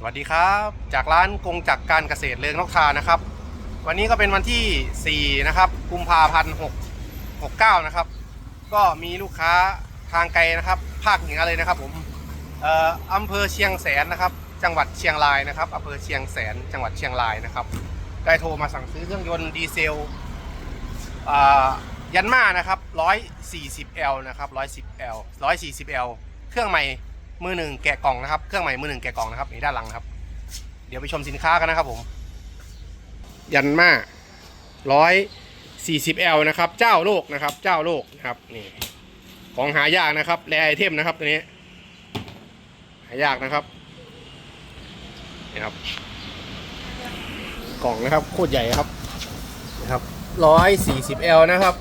สวัสดีครับ จากร้านกงจักรการเกษตรเลืองนกทานะครับ วันนี้ก็เป็นวันที่ 4 นะครับกุมภาพันธ์6 69 นะครับ ก็มีลูกค้าทางไกลนะครับ ภาคเหนือเลยนะครับผมเอ่ออำเภอเชียงแสนนะครับ จังหวัดเชียงรายนะครับอำเภอเชียงแสน จังหวัดเชียงรายนะครับ ได้โทรมาสั่งซื้อเครื่องยนต์ดีเซลอ่ายันมานะครับ 140L นะครับ 110L 140L เครื่องใหม่ มือหนึ่งแกะกล่องนะครับ เครื่องใหม่มือหนึ่งแกะกล่องนะครับนี่ด้านหลังครับ เดี๋ยวไปชมสินค้ากันนะครับผม ยันมาร้อยสี่สิบ L นะครับ เจ้าโลกนะครับ เจ้าโลกนะครับนี่ของหายากนะครับแรไอเทมนะครับตัวนี้ หายากนะครับนี่ครับ กล่องนะครับโคตรใหญ่ครับนะครับร้อยสี่สิบ L นะครับ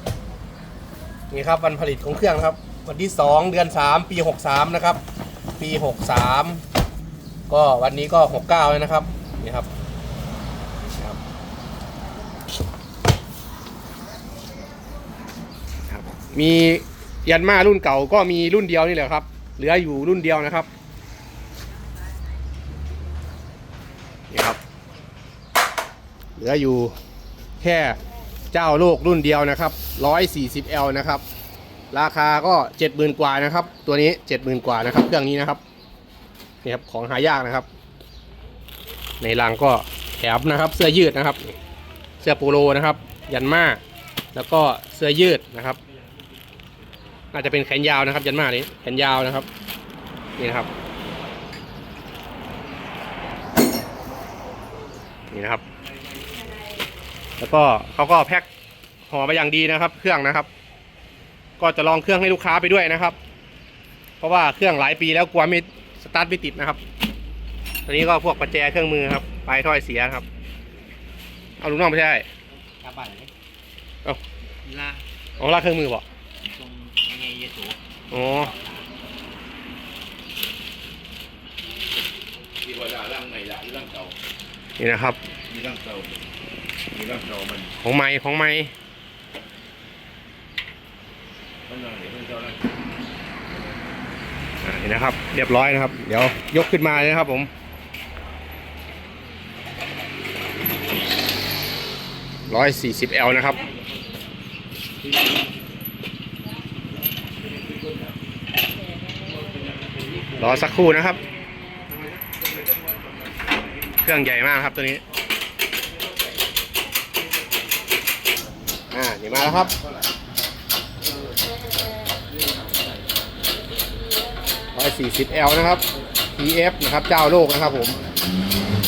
นี่ครับวันผลิตของเครื่องครับ วันที่สองเดือนสามปีหกสามนะครับ ปีหกสามก็วันนี้ก็หกเก้าแล้วนะครับ นี่ครับครับครับ มียันมารุ่นเก่าก็มีรุ่นเดียวนี่แหละครับ เหลืออยู่รุ่นเดียวนะครับนี่ครับ เหลืออยู่แค่เจ้าโลกรุ่นเดียวนะครับ 140L นะครับ ราคาก็70,000กว่านะครับ ตัวนี้70,000กว่านะครับ เครื่องนี้นะครับนี่ครับของหายากนะครับ ในรังก็แถมนะครับ เสื้อยืดนะครับ เสื้อโปโลนะครับ ยันมาแล้วก็เสื้อยืดนะครับน่าจะเป็นแขนยาวนะครับ ยันมานี้แขนยาวนะครับ นี่นะครับ นี่นะครับ แล้วก็เขาก็แพ็คห่อมาอย่างดีนะครับ เครื่องนะครับ ก็จะลองเครื่องให้ลูกค้าไปด้วยนะครับ เพราะว่าเครื่องหลายปีแล้วกลัวไม่สตาร์ทไม่ติดนะครับตอนนี้ก็พวกประแจเครื่องมือครับปลายถ้อยเสียครับ เอาลูกน้องไม่ใช่กลับบ้านเลยเอ้าลาเอาลากเครื่องมือบอกตรงยังไงเยสูอ๋อที่ว่าด่าร่างใหม่ด่าร่างเก่านี่นะครับมีร่างเก่ามีร่างเก่ามันของไม้ของไม้ มันร่างไหนมันเจ้าร่าง อ่านี่นะครับ เรียบร้อยนะครับ เดี๋ยวยกขึ้นมาเลยนะครับผมร้อยสี่สิบ L นะครับรอสักครู่นะครับ เครื่องใหญ่มากครับตัวนี้ อ่านี่มาแล้วครับ 40L นะครับ TF นะครับ เจ้าโลกนะครับผม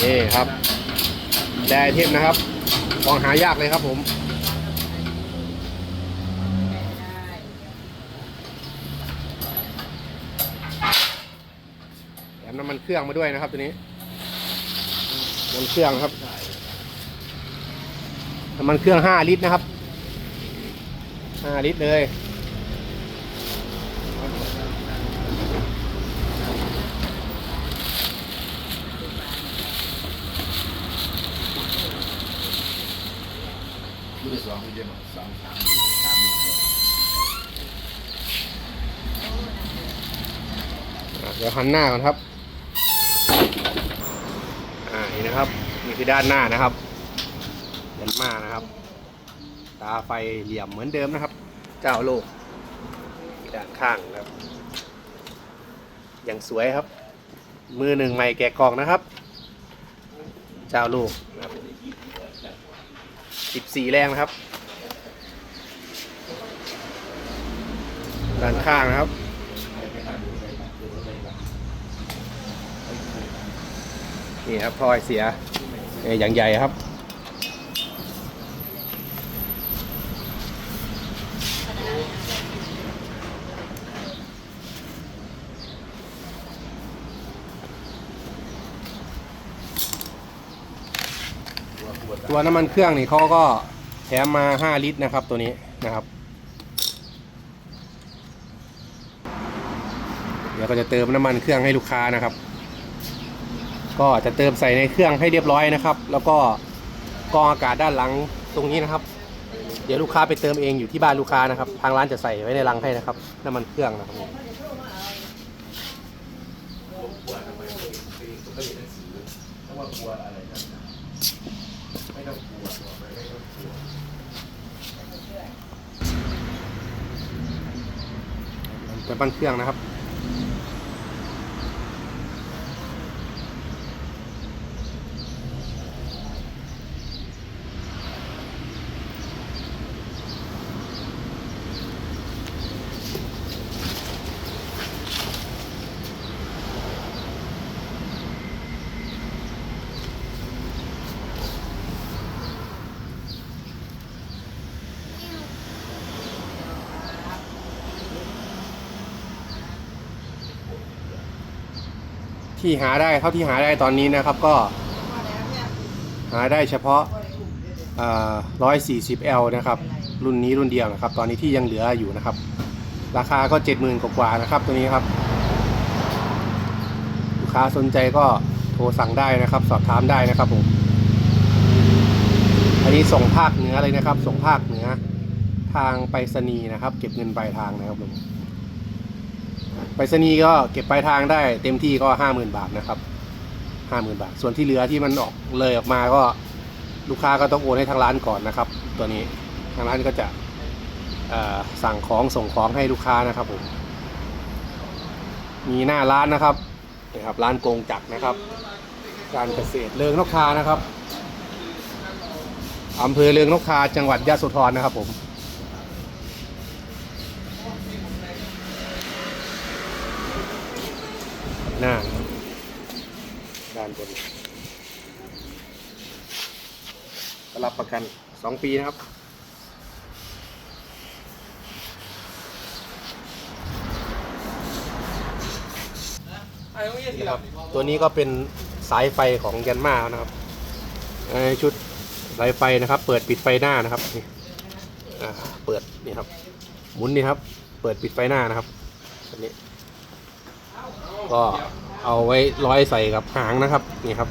นี่ครับแดไอเทมนะครับของหายากเลยครับผมแถมน้ำมันเครื่องมาด้วยนะครับตัวนี้น้ำมันเครื่องครับน้ำมันเครื่อง 5 ลิตรนะครับ 5 ลิตรเลย ที่สองคือเจมส์สามสามสามมีตัวอะเดี๋ยวหันหน้าก่อนครับ อ่า นี่นะครับ นี่คือด้านหน้านะครับเยันมานะครับ ตาไฟเหลี่ยมเหมือนเดิมนะครับ เจ้าโลก ด้านข้างนะครับ อย่างสวยครับ มือหนึ่งใหม่แกะกล่องนะครับ เจ้าโลก สิบสี่แรงนะครับ ด้านข้างนะครับ นี่ครับพลอยเสียอย่างใหญ่ครับ วน้ำมันเครื่องนี่เขาก็แถมมา 5 ลิตรนะครับตัวนี้นะครับ เดี๋ยวก็จะเติมน้ำมันเครื่องให้ลูกค้านะครับ ก็จะเติมใส่ในเครื่องให้เรียบร้อยนะครับ แล้วก็กองอากาศด้านหลังตรงนี้นะครับ เดี๋ยวลูกค้าไปเติมเองอยู่ที่บ้านลูกค้านะครับ ทางร้านจะใส่ไว้ในรังให้นะครับ น้ำมันเครื่องนะครับ ผมก็เรียนหนังสือไม่ว่ากลัวอะไรนะไม่ต้องกลัวบอกเลยไม่ต้องกลัว แต่บ้านเครื่องนะครับ ที่หาได้เท่าที่หาได้ตอนนี้นะครับก็หาได้เฉพาะร้อยสี่สิบ L นะครับ รุ่นนี้รุ่นเดียวนะครับ ตอนนี้ที่ยังเหลืออยู่นะครับ ราคาก็เจ็ดหมื่นกว่านะครับ ตัวนี้ครับ ลูกค้าสนใจก็โทรสั่งได้นะครับ สอบถามได้นะครับผม อันนี้ส่งภาคเหนือเลยนะครับ ส่งภาคเหนือทางไปรษณีย์นะครับ เก็บเงินปลายทางนะครับผม ไปรษณีย์ก็เก็บปลายทางได้เต็มที่ก็ห้าหมื่นบาทนะครับห้าหมื่นบาท ส่วนที่เหลือที่มันออกเลยออกมาก็ลูกค้าก็ต้องโอนให้ทางร้านก่อนนะครับ ตัวนี้ทางร้านก็จะสั่งของส่งของให้ลูกค้านะครับผมมีหน้าร้านนะครับนี่ครับร้านโกงจักรนะครับ การเกษตรเริงนกทานะครับอำเภอเริงนกทาจังหวัดยะโสธรนะครับผม หน้านะครับด้านบนก็รับประกันสองปีนะครับ นี่ครับ ตัวนี้ก็เป็นสายไฟของยันมานะครับเอ่อชุดสายไฟนะครับ เปิดปิดไฟหน้านะครับนี่อ่าเปิดนี่ครับ หมุนนี่ครับ เปิดปิดไฟหน้านะครับอันนี้ ก็เอาไว้ร้อยใส่กับหางนะครับ นี่ครับ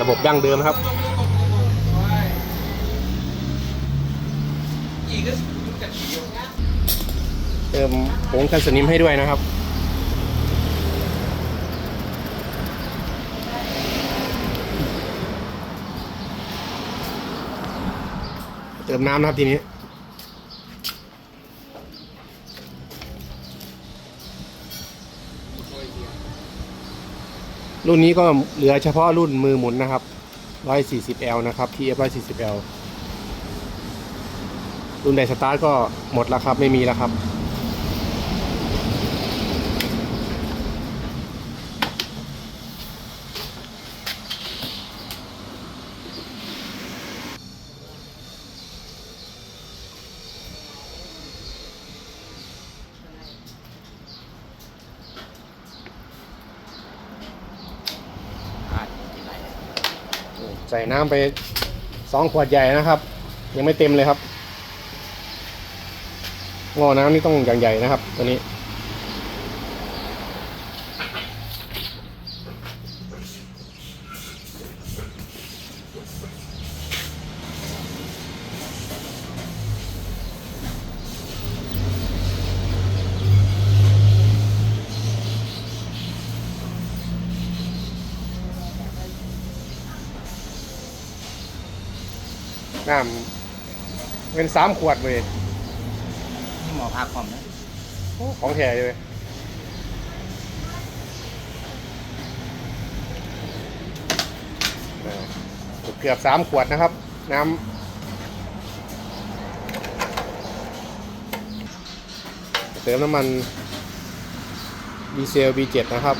ระบบดั้งเดิมครับเติมผงกันสนิมให้ด้วยนะครับเติมน้ำนะครับทีนี้ รุ่นนี้ก็เหลือเฉพาะรุ่นมือหมุนนะครับ 140L นะครับ TF 140L รุ่นไดสตาร์ทก็หมดแล้วครับ ไม่มีแล้วครับ ใส่น้ำไปสองขวดใหญ่นะครับ ยังไม่เต็มเลยครับงอน้ำนี่ต้องอย่างใหญ่นะครับตัวนี้ น้ำเป็นสามขวดเลยนี่หมอพาความนะของแท้เลยอ่าเกือบสามขวดนะครับ น้ำเติมน้ำมันดีเซล B7 นะครับ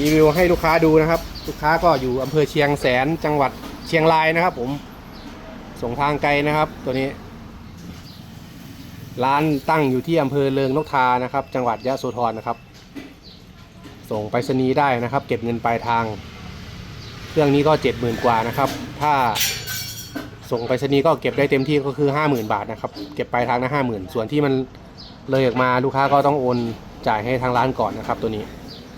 รีวิวให้ลูกค้าดูนะครับ ลูกค้าก็อยู่อำเภอเชียงแสนจังหวัดเชียงรายนะครับ ผมส่งทางไกลนะครับ ตัวนี้ ร้านตั้งอยู่ที่อำเภอเริงนกทานะครับ จังหวัดยะโสธรนะครับ ส่งไปรษณีย์ได้นะครับ เก็บเงินปลายทาง เครื่องนี้ก็เจ็ดหมื่นกว่านะครับ ถ้าส่งไปรษณีย์ก็เก็บได้เต็มที่ก็คือห้าหมื่นบาทนะครับ เก็บปลายทางนะห้าหมื่นส่วนที่มันเลยออกมาลูกค้าก็ต้องโอนจ่ายให้ทางร้านก่อนนะครับ ตัวนี้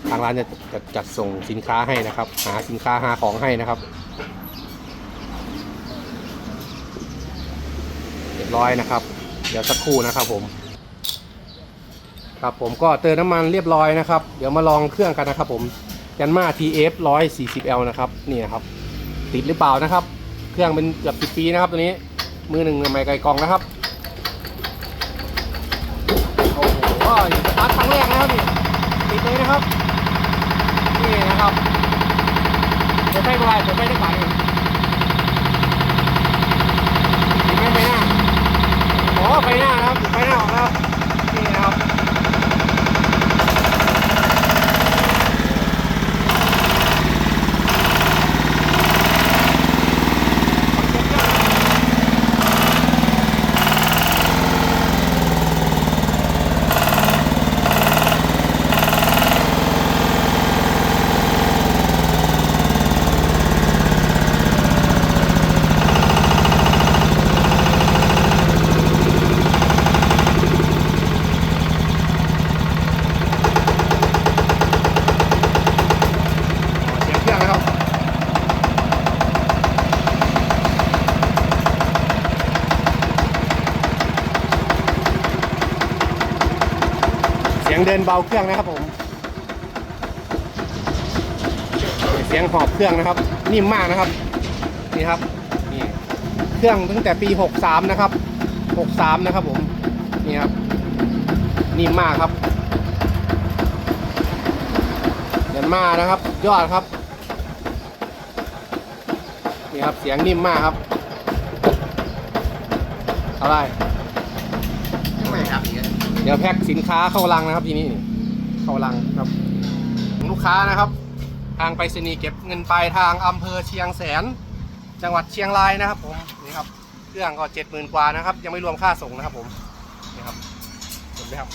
ทางร้านจะจะจัดส่งสินค้าให้นะครับ หาสินค้าหาของให้นะครับเรียบร้อยนะครับ เดี๋ยวสักครู่นะครับผม ครับผมก็เติมน้ำมันเรียบร้อยนะครับ เดี๋ยวมาลองเครื่องกันนะครับ ผมยันมา TF 140L นะครับนี่นะครับ ติดหรือเปล่านะครับ เครื่องเป็นเกือบ10ปีนะครับตัวนี้ มือหนึ่งใหม่ไกลกองนะครับโอ้โหก็สตาร์ทครั้งแรกนะครับนี่ติดเลยนะครับ นี่นะครับจะไฟเมื่อไหร่เปิดไฟได้ก่อนติดไหมไปหน้าโอ้ไปหน้าครับไปหน้าออกแล้วนี่นะครับ เสียงเครื่องนะครับ เสียงเดิ นเบาเครื่องนะครับผม เสียงหอบเครื่องนะครับ นิ่มมากนะครับ นี่ครับนี่เครื่องตั้งแต่ปี 63 นะครับ 63 นะครับผมนี่ครับนิ่มมากครับเดินมานะครับ ยอดครับนี่ครับเสียงนิ่มมากครับเท่าไหรไม่ครับอีก เดี๋ยวแพ็คสินค้าเข้าลังนะครับทีนี้นี่เข้าลังครับลูกค้านะครับ ทางไปรษณีย์เก็บเงินปลายทางอำเภอเชียงแสน จังหวัดเชียงรายนะครับ ผมนี่ครับเครื่องก็เจ็ดหมื่นกว่านะครับ ยังไม่รวมค่าส่งนะครับ ผมนี่ครับเห็นไหมครับ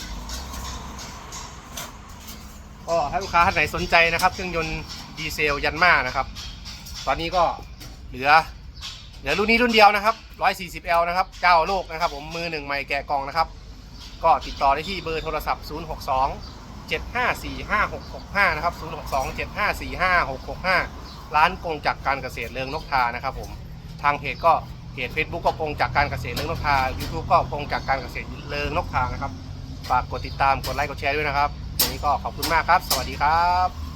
ก็ถ้าลูกค้าท่านไหนสนใจนะครับ เครื่องยนต์ดีเซลยันมานะครับ ตอนนี้ก็เหลือเหลือรุ่นนี้รุ่นเดียวนะครับ 140L นะครับเจ้าโลกนะครับ ผมมือหนึ่งใหม่แกะกล่องนะครับ ก็ติดต่อได้ที่เบอร์โทรศัพท์ 062 7545665 นะครับ 062 7545665 ร้านกงจักการเกษตรเลืองนกทานะครับผม ทางเพจก็เพจ Facebook ก็กงจักการเกษตรเลืองนกทา YouTube ก็กงจักการเกษตรเลืองนกทานะครับ ฝากกดติดตาม กดไลค์ กดแชร์ด้วยนะครับวันนี้ก็ขอบคุณมากครับ สวัสดีครับ